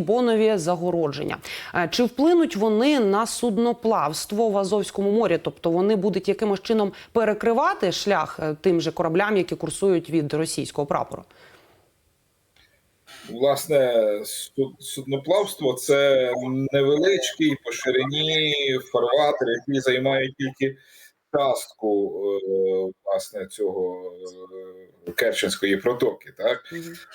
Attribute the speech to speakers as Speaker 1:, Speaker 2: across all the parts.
Speaker 1: бонові загородження. Е, Чи вплинуть вони на судноплавство в Азовському морі? Тобто вони будуть якимось чином перекривати шлях е, тим же кораблям, які курсують від російського прапору?
Speaker 2: Власне, судноплавство це невеличкий по ширині фарватер, який займає тільки частку е, власне цього е, Керченської протоки. Так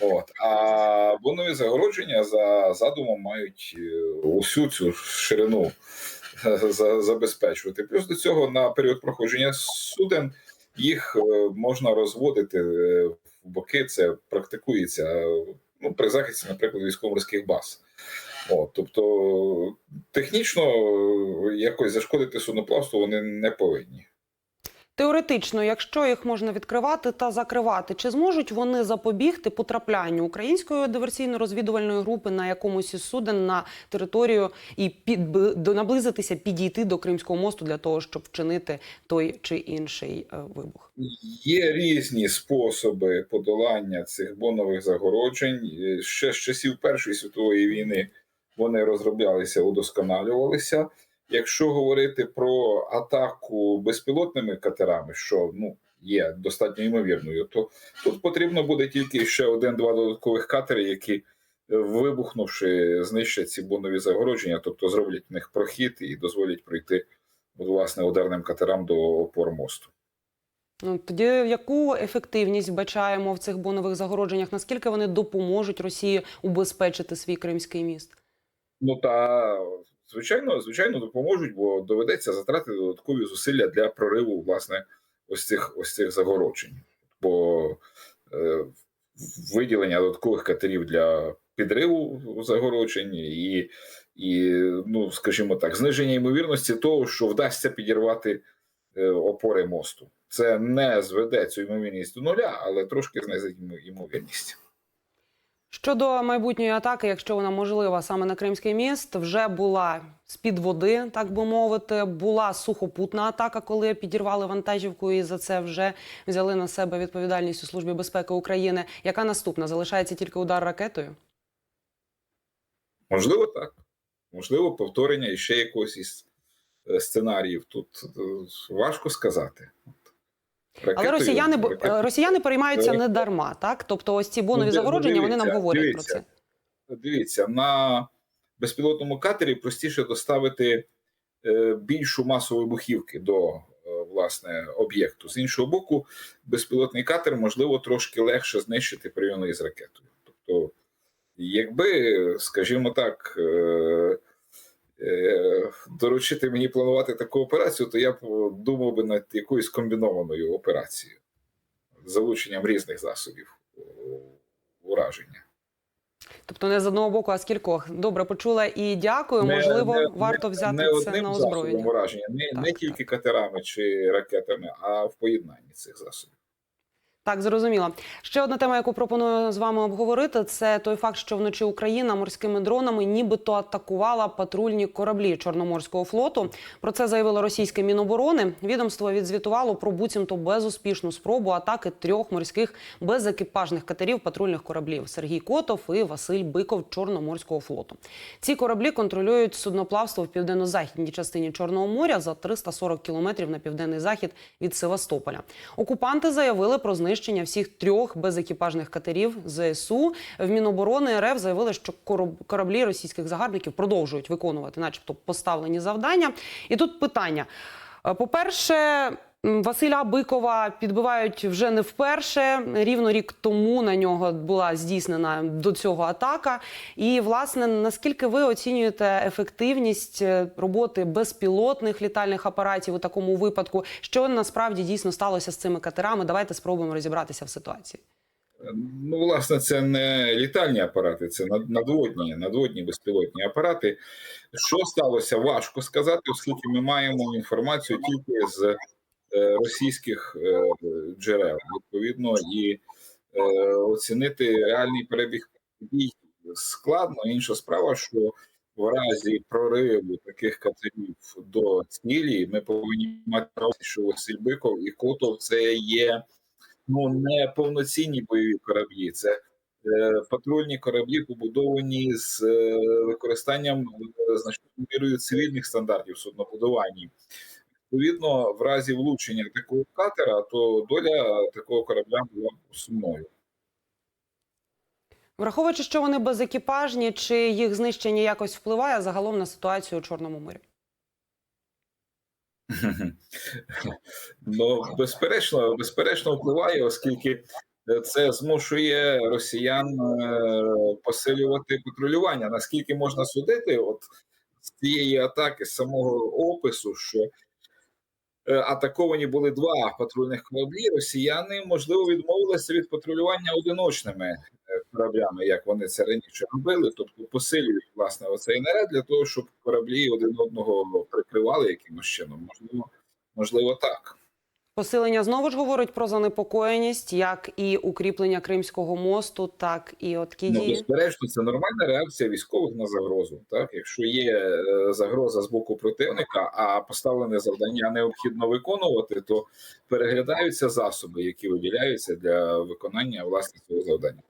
Speaker 2: от а бонові загородження за задумом мають е, усю цю ширину забезпечувати. Плюс до цього на період проходження суден їх можна розводити в боки. Це практикується ну, при захисті, наприклад, військово-морських баз. От, тобто технічно е, якось зашкодити судноплавству вони не повинні.
Speaker 1: Теоретично, якщо їх можна відкривати та закривати, чи зможуть вони запобігти потраплянню української диверсійно-розвідувальної групи на якомусь із суден на територію і під до наблизитися, підійти до Кримського мосту для того, щоб вчинити той чи інший е, вибух?
Speaker 2: Є різні способи подолання цих бонових загороджень. Е, Ще з часів Першої світової війни вони розроблялися, удосконалювалися. Якщо говорити про атаку безпілотними катерами, що ну є достатньо ймовірною, то тут потрібно буде тільки ще один-два додаткових катери, які, е, вибухнувши, знищать ці бонові загородження, тобто зроблять в них прохід і дозволять пройти власне ударним катерам до опор мосту.
Speaker 1: Ну тоді яку ефективність бачаємо в цих бонових загородженнях? Наскільки вони допоможуть Росії убезпечити свій кримський міст?
Speaker 2: Ну та звичайно, звичайно, допоможуть, бо доведеться затратити додаткові зусилля для прориву власне ось цих ось цих загороджень. Бо е, виділення додаткових катерів для підриву загороджень і, і, ну скажімо так, зниження ймовірності того, що вдасться підірвати е, опори мосту. Це не зведе цю ймовірність до нуля, але трошки знизить ймовірність.
Speaker 1: Щодо майбутньої атаки, якщо вона можлива саме на Кримський міст, вже була з-під води, так би мовити, була сухопутна атака, коли підірвали вантажівку, і за це вже взяли на себе відповідальність у службі безпеки України. Яка наступна? Залишається тільки удар ракетою?
Speaker 2: Можливо, так. Можливо, повторення ще якогось із е, сценаріїв. Тут е, важко сказати.
Speaker 1: Але росіяни бо- росіяни переймаються не дарма, так тобто, ось ці бонові
Speaker 2: Ну,
Speaker 1: загородження вони нам говорять
Speaker 2: дивіться.
Speaker 1: про це.
Speaker 2: Дивіться, на безпілотному катері простіше доставити е, більшу масу вибухівки до е, власне об'єкту. З іншого боку, безпілотний катер можливо трошки легше знищити порівняно із ракетою. Тобто, якби, скажімо так, е, доручити мені планувати таку операцію, то я б думав би над якоюсь комбінованою операцією з залученням різних засобів е, ураження.
Speaker 1: Тобто не з одного боку, а з кількох. Добре, почула і дякую. Можливо, варто взяти
Speaker 2: не
Speaker 1: це
Speaker 2: одним
Speaker 1: на озброєння.
Speaker 2: ураження, не,
Speaker 1: Так,
Speaker 2: не
Speaker 1: так.
Speaker 2: тільки катерами чи ракетами, а в поєднанні цих засобів.
Speaker 1: Так, зрозуміло. Ще одна тема, яку пропоную з вами обговорити, це той факт, що вночі Україна морськими дронами нібито атакувала патрульні кораблі Чорноморського флоту. Про це заявило російське міноборони. Відомство відзвітувало про буцімто безуспішну спробу атаки трьох морських безекіпажних катерів патрульних кораблів Сергій Котов і Василь Биков Чорноморського флоту. Ці кораблі контролюють судноплавство в південно-західній частині Чорного моря за 340 кілометрів на південний захід від Севастополя. Окупанти заявили про знищення всіх трьох безекіпажних катерів ЗСУ. В Міноборони РФ заявили, що кораблі російських загарбників продовжують виконувати, начебто, поставлені завдання. І тут питання: Е, по-перше. Василя Бикова підбивають вже не вперше. Рівно рік тому на нього була здійснена до цього атака. І, власне, наскільки ви оцінюєте ефективність е, роботи безпілотних літальних апаратів у такому випадку? Що насправді дійсно сталося з цими катерами? Давайте спробуємо розібратися в ситуації.
Speaker 2: Ну, власне, це не літальні апарати, це надводні, надводні безпілотні апарати. Що сталося, важко сказати, оскільки ми маємо інформацію тільки з російських е, джерел. Відповідно, і е, оцінити реальний перебіг подій складно. Інша справа, що в разі прориву таких катерів до цілі, ми повинні мати що Василь Биков і Котов це є ну не повноцінні бойові кораблі, це е, патрульні кораблі побудовані з е, використанням е, значною мірою цивільних стандартів суднобудування. Відповідно, в разі влучення такого катера, то доля такого корабля була сумною.
Speaker 1: Враховуючи, що вони безекіпажні, чи їх знищення якось впливає загалом на ситуацію у Чорному морі?
Speaker 2: Ну, безперечно, безперечно впливає, оскільки це змушує росіян е, посилювати патрулювання. Наскільки можна судити, от з цієї атаки, з самого опису, що атаковані були два патрульних кораблі, росіяни можливо відмовилися від патрулювання одиночними е, кораблями, як вони це раніше робили, тобто посилюють власне оцей наряд для того, щоб кораблі один одного прикривали якимось чином. Можливо, можливо, так.
Speaker 1: Посилення знову ж говорить про занепокоєність, як і укріплення Кримського мосту, так і от ті
Speaker 2: Ну, безперечно, це нормальна реакція військових на загрозу. Так, якщо є е, загроза з боку противника, а поставлене завдання необхідно виконувати, то переглядаються засоби, які виділяються для виконання власне цього завдання.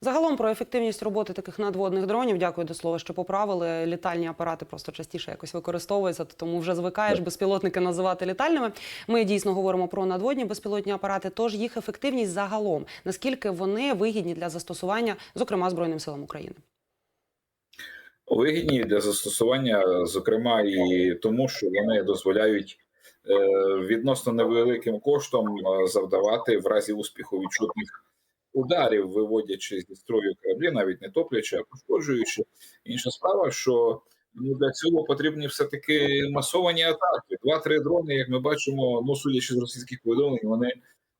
Speaker 1: Загалом про ефективність роботи таких надводних дронів. Дякую до слова, що поправили. Літальні апарати просто частіше якось використовуються, тому вже звикаєш безпілотники називати літальними. Ми дійсно говоримо про надводні безпілотні апарати. Тож їх ефективність загалом наскільки вони вигідні для застосування, зокрема збройним силам України.
Speaker 2: Вигідні для застосування, зокрема, і тому, що вони дозволяють е, відносно невеликим коштом е, завдавати в разі успіху відчутних ударів, виводячи зі строю кораблі, навіть не топлячи, а пошкоджуючи. Інша справа, що ну, для цього потрібні все таки масовані атаки. Два-три дрони, як ми бачимо, ну судячи з російських повідомлень, вони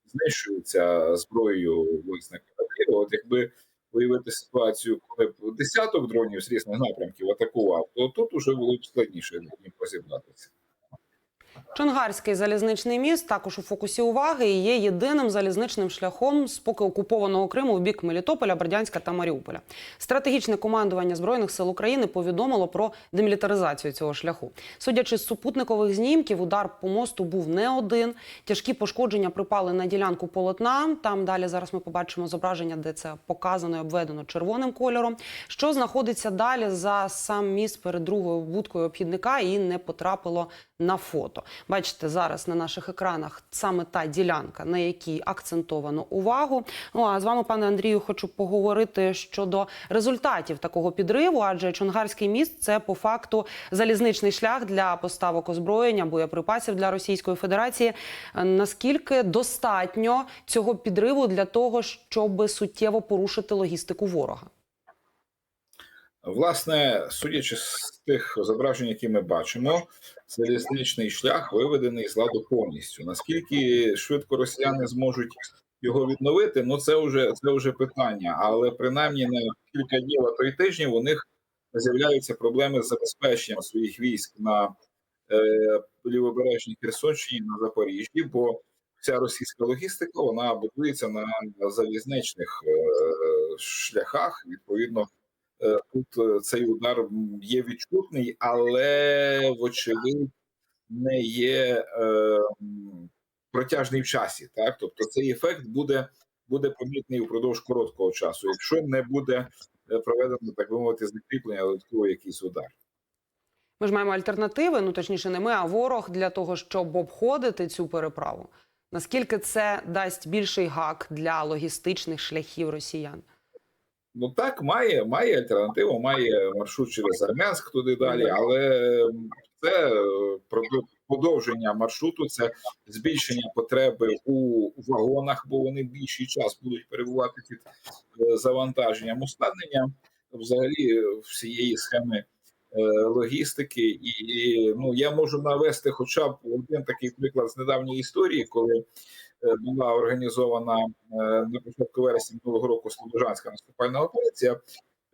Speaker 2: знищуються зброєю власне кораблів. От якби уявити ситуацію, коли б десяток дронів з різних напрямків атакував, то тут уже було б складніше над ним розібратися.
Speaker 1: Чонгарський залізничний міст також у фокусі уваги і є єдиним залізничним шляхом з поки окупованого Криму в бік Мелітополя, Бердянська та Маріуполя. Стратегічне командування збройних сил України повідомило про демілітаризацію цього шляху. Судячи з супутникових знімків, удар по мосту був не один. Тяжкі пошкодження припали на ділянку полотна. Там далі зараз ми побачимо зображення, де це показано і обведено червоним кольором. Що знаходиться далі за сам міст перед другою будкою обхідника і не потрапило на фото. Бачите зараз на наших екранах саме та ділянка, на якій акцентовано увагу. Ну а з вами, пане Андрію, хочу поговорити щодо результатів такого підриву, адже Чонгарський міст це по факту залізничний шлях для поставок озброєння, боєприпасів для Російської Федерації. Наскільки достатньо цього підриву для того, щоб суттєво порушити логістику ворога?
Speaker 2: Власне, судячи з тих зображень, які ми бачимо, залізничний шлях виведений з ладу повністю. Наскільки швидко росіяни зможуть його відновити, ну це вже це вже питання. Але принаймні на кілька днів, а то й тижнів у них з'являються проблеми з забезпеченням своїх військ на е, лівобережній Херсонщині на Запоріжжі, бо вся російська логістика вона будується на залізничних е, шляхах. Відповідно, Тут е, цей удар є відчутний, але вочевидь не є е, протяжний в часі. Так, тобто цей ефект буде, буде помітний упродовж короткого часу, якщо не буде е, проведено, так би мовити, закріплення додатково якийсь удар.
Speaker 1: Ми ж маємо альтернативи, ну точніше, не ми, а ворог для того, щоб обходити цю переправу. Наскільки це дасть більший гак для логістичних шляхів росіян?
Speaker 2: Ну так, має, має альтернативу, має маршрут через Армянськ туди далі, але це е, подовження маршруту, це збільшення потреби у вагонах, бо вони більший час будуть перебувати під е, завантаженням, ускладнення взагалі всієї схеми е, логістики. І ну я можу навести хоча б один такий приклад з недавньої історії, коли була організована е, на початку вересня минулого року Слобожанська наступальна операція,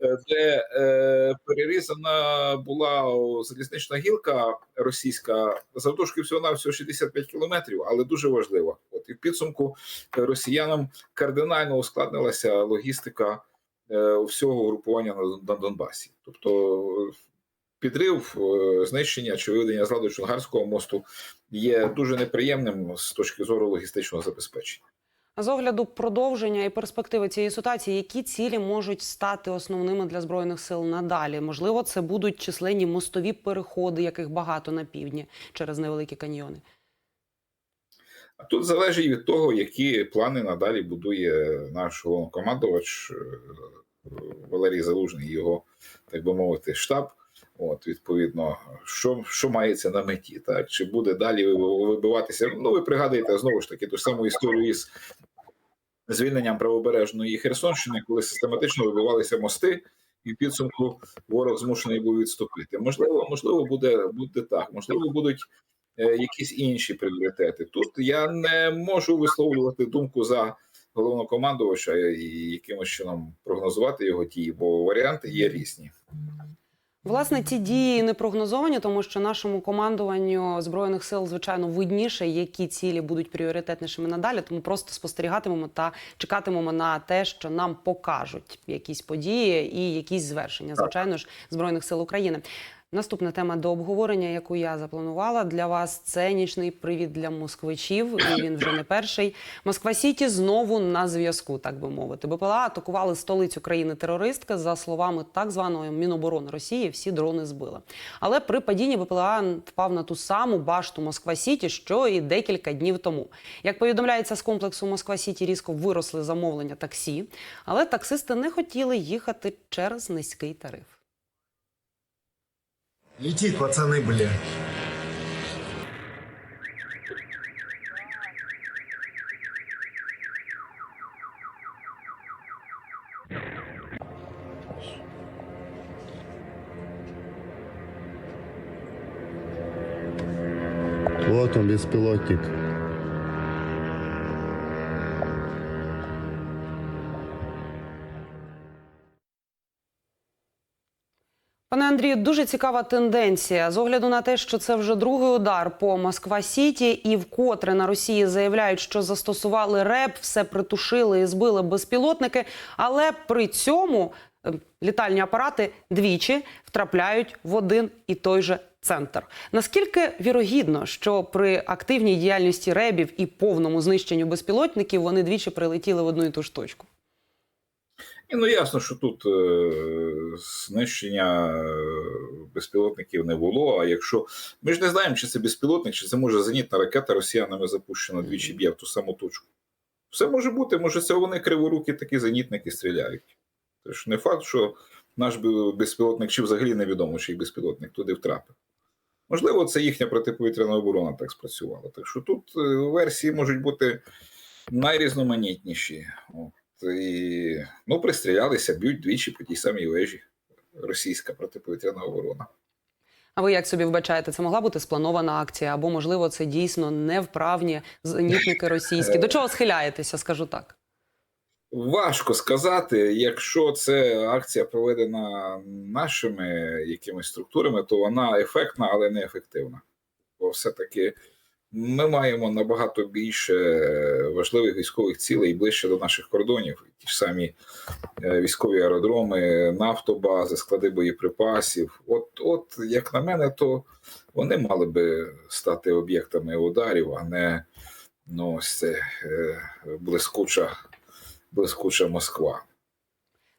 Speaker 2: е, де е, перерізана була залізнична гілка російська завдовжки всього на всього 65 кілометрів, але дуже важливо. От і в підсумку е, росіянам кардинально ускладнилася логістика е, всього групування на, Донбасі. Тобто е, підрив, е, знищення чи виведення з ладу Чонгарського мосту є дуже неприємним з точки зору логістичного забезпечення.
Speaker 1: З огляду продовження і перспективи цієї ситуації, які цілі можуть стати основними для збройних сил надалі? Можливо, це будуть численні мостові переходи, яких багато на півдні через невеликі каньйони.
Speaker 2: А тут залежить від того, які плани надалі будує наш головнокомандувач е, Валерій Залужний, його, так би мовити, штаб. От, відповідно, що, що мається на меті, так? Чи буде далі вибиватися? Ну, ви пригадуєте знову ж таки ту саму історію із звільненням правобережної Херсонщини, коли систематично вибивалися мости, і в підсумку ворог змушений був відступити. Можливо, можливо, буде, буде так, можливо, будуть е, якісь інші пріоритети. Тут я не можу висловлювати думку за головнокомандувача і якимось чином прогнозувати його дії, бо варіанти є різні.
Speaker 1: Власне, ці дії не прогнозовані, тому що нашому командуванню збройних сил звичайно видніше, які цілі будуть пріоритетнішими надалі. Тому просто спостерігатимемо та чекатимемо на те, що нам покажуть якісь події і якісь звершення, звичайно ж, збройних сил України. Наступна тема до обговорення, яку я запланувала для вас, це нічний привід для москвичів. І він вже не перший. Москва Сіті знову на зв'язку, так би мовити. БПЛА атакували столицю країни терористки. За словами так званої Міноборони Росії, всі дрони збили. Але при падінні БПЛА впав на ту саму башту Москва Сіті, що і декілька днів тому. Як повідомляється з комплексу Москва Сіті, різко виросли замовлення таксі, але таксисти не хотіли їхати через низький тариф.
Speaker 3: Летит, пацаны, бля.
Speaker 1: Пане Андрію, дуже цікава тенденція з огляду на те, що це вже другий удар по Москва Сіті, і вкотре на Росії заявляють, що застосували РЕП, все притушили і збили безпілотники. Але при цьому е, літальні апарати двічі втрапляють в один і той же центр. Наскільки вірогідно, що при активній діяльності ребів і повному знищенню безпілотників вони двічі прилетіли в одну і ту ж точку?
Speaker 2: І ну ясно, що тут е, знищення е, безпілотників не було. А якщо ми ж не знаємо, чи це безпілотник, чи це може зенітна ракета росіянами запущена двічі б'є в ту саму точку. Все може бути, може, це вони криворукі такі зенітники стріляють. Це ж не факт, що наш безпілотник, чи взагалі невідомо, чи безпілотник туди втрапив. Можливо, це їхня протиповітряна оборона так спрацювала. Так що тут е, версії можуть бути найрізноманітніші. От. І, ну, пристрілялися, б'ють двічі по тій самій вежі. Російська протиповітряна оборона.
Speaker 1: А ви як собі вбачаєте, це могла бути спланована акція, або можливо це дійсно невправні зенітники російські? До чого схиляєтеся, скажу так.
Speaker 2: Важко сказати, якщо це акція проведена нашими якимись структурами, то вона ефектна, але не ефективна. Бо все-таки ми маємо набагато більше важливих військових цілей ближче до наших кордонів. Ті ж самі е, військові аеродроми, нафтобази, склади боєприпасів. От, от як на мене, то вони мали би стати об'єктами ударів, а не ну, ось це е, блискуча блискуча Москва.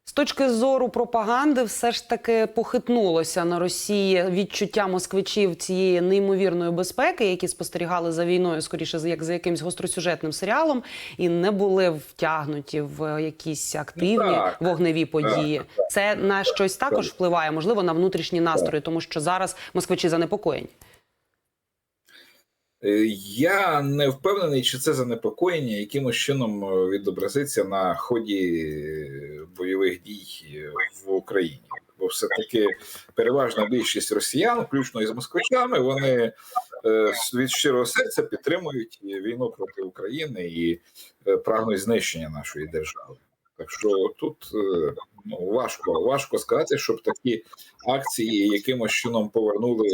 Speaker 1: З точки зору пропаганди, все ж таки похитнулося на Росії відчуття москвичів цієї неймовірної безпеки, які спостерігали за війною, скоріше як за якимсь гостросюжетним серіалом, і не були втягнуті в якісь активні
Speaker 2: Так.
Speaker 1: вогневі події. Це на щось також впливає, можливо, на внутрішні настрої, тому що зараз москвичі занепокоєні.
Speaker 2: Е, Я не впевнений, чи це занепокоєння якимось чином е, відобразиться на ході е, бойових дій в Україні. Бо все-таки переважна більшість росіян, включно із москвичами, вони від щирого серця підтримують війну проти України і прагнуть знищення нашої держави. Так що тут ну, важко, важко сказати, щоб такі акції якимось чином повернули,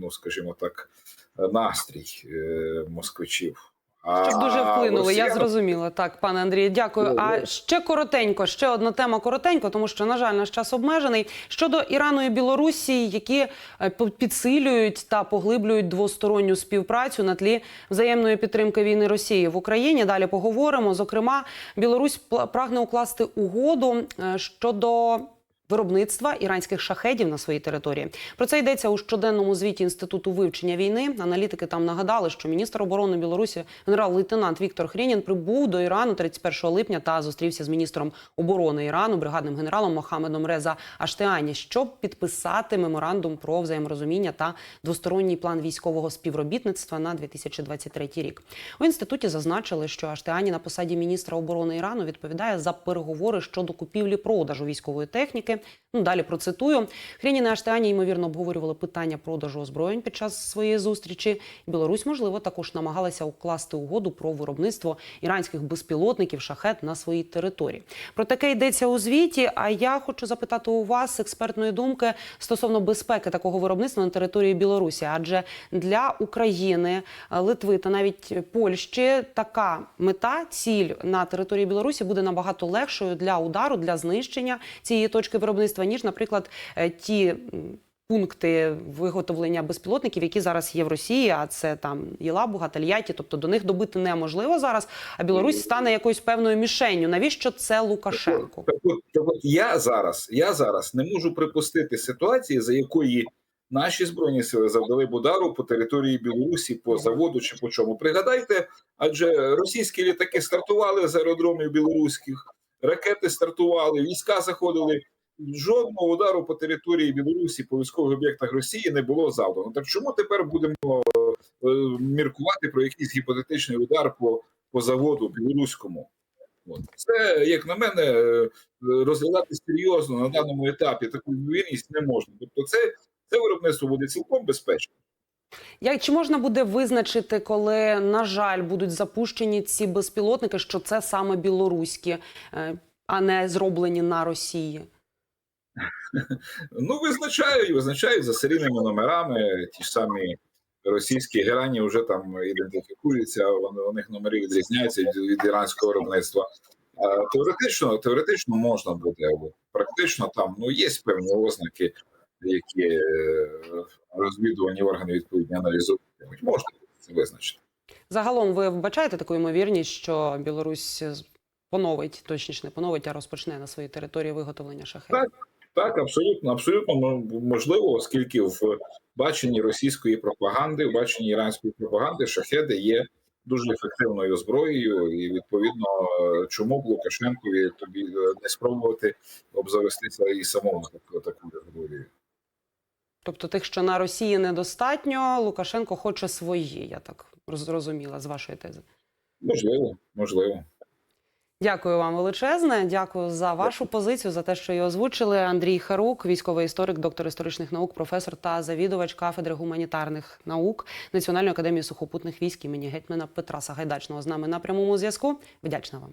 Speaker 2: ну скажімо так, настрій е, москвичів. А,
Speaker 1: Щоб дуже вплинули, я зрозуміла. Так, пане Андрію, дякую. А ще коротенько, ще одна тема коротенько, тому що, на жаль, наш час обмежений. Щодо Ірану і Білорусі, які е, підсилюють та поглиблюють двосторонню співпрацю на тлі взаємної підтримки війни Росії в Україні. Далі поговоримо. Зокрема, Білорусь прагне укласти угоду е, щодо. Виробництва іранських шахедів на своїй території про це йдеться у щоденному звіті інституту вивчення війни. Аналітики там нагадали, що міністр оборони Білорусі генерал-лейтенант Віктор Хрінін прибув до Ірану 31 липня та зустрівся з міністром оборони Ірану, бригадним генералом Мохамедом Реза Аштеані, щоб підписати меморандум про взаєморозуміння та двосторонній план військового співробітництва на 2023 рік. У інституті зазначили, що Аштеані на посаді міністра оборони Ірану відповідає за переговори щодо купівлі-продажу військової техніки. Ну далі процитую. Хрінін і Аштеані ймовірно обговорювали питання продажу озброєнь під час своєї зустрічі. Білорусь, можливо, також намагалася укласти угоду про виробництво іранських безпілотників шахет на своїй території. Про таке йдеться у звіті. А я хочу запитати у вас експертної думки стосовно безпеки такого виробництва на території Білорусі, адже для України, Литви та навіть Польщі така мета, ціль на території Білорусі буде набагато легшою для удару, для знищення цієї точки виробництва, ніж, наприклад, е, ті. Пункти виготовлення безпілотників, які зараз є в Росії, а це там Єлабуга, Тольятті, тобто до них добити неможливо зараз. А Білорусь стане якоюсь певною мішенню. Навіщо це Лукашенку?
Speaker 2: Так от, так от я зараз, я зараз не можу припустити ситуації, за якої наші збройні сили завдали б удару по території Білорусі, по заводу чи по чому. Пригадайте, адже російські літаки стартували з аеродромів білоруських, ракети стартували, війська заходили. Жодного удару по території Білорусі по військових об'єктах Росії не було завдано. Так чому тепер будемо е, міркувати про якийсь гіпотетичний удар по, по заводу білоруському? Це, як на мене, е, розглядати серйозно на даному етапі таку ймовірність не можна. Тобто, це, це виробництво буде цілком безпечне.
Speaker 1: Як чи можна буде визначити, коли на жаль будуть запущені ці безпілотники, що це саме білоруські, е, а не зроблені на Росії?
Speaker 2: Ну, визначають, визначають за серійними номерами. Ті ж самі російські герані вже там ідентифікуються, вони у них номери відрізняються від, від іранського виробництва. Теоретично, теоретично можна буде, але практично там ну є певні ознаки, які е, розвідувані органи відповідні аналізують. Можна це визначити.
Speaker 1: Загалом ви вбачаєте таку ймовірність, що Білорусь поновить, точніше не поновить, а розпочне на своїй території виготовлення шахетів?
Speaker 2: Так. Так, абсолютно, абсолютно можливо, оскільки в баченні російської пропаганди, в баченні іранської пропаганди шахеди є дуже ефективною зброєю, і відповідно, чому б Лукашенкові тобі е, не спробувати обзавестися і самому таку такою зброєю.
Speaker 1: Тобто тих, що на Росії недостатньо, Лукашенко хоче свої, я так зрозуміла з вашої тези.
Speaker 2: Можливо, можливо.
Speaker 1: Дякую вам величезне. Дякую за вашу позицію, за те, що її озвучили. Андрій Харук, військовий історик, доктор історичних наук, професор та завідувач кафедри гуманітарних наук Національної академії сухопутних військ імені гетьмана Петра Сагайдачного з нами на прямому зв'язку. Вдячна вам.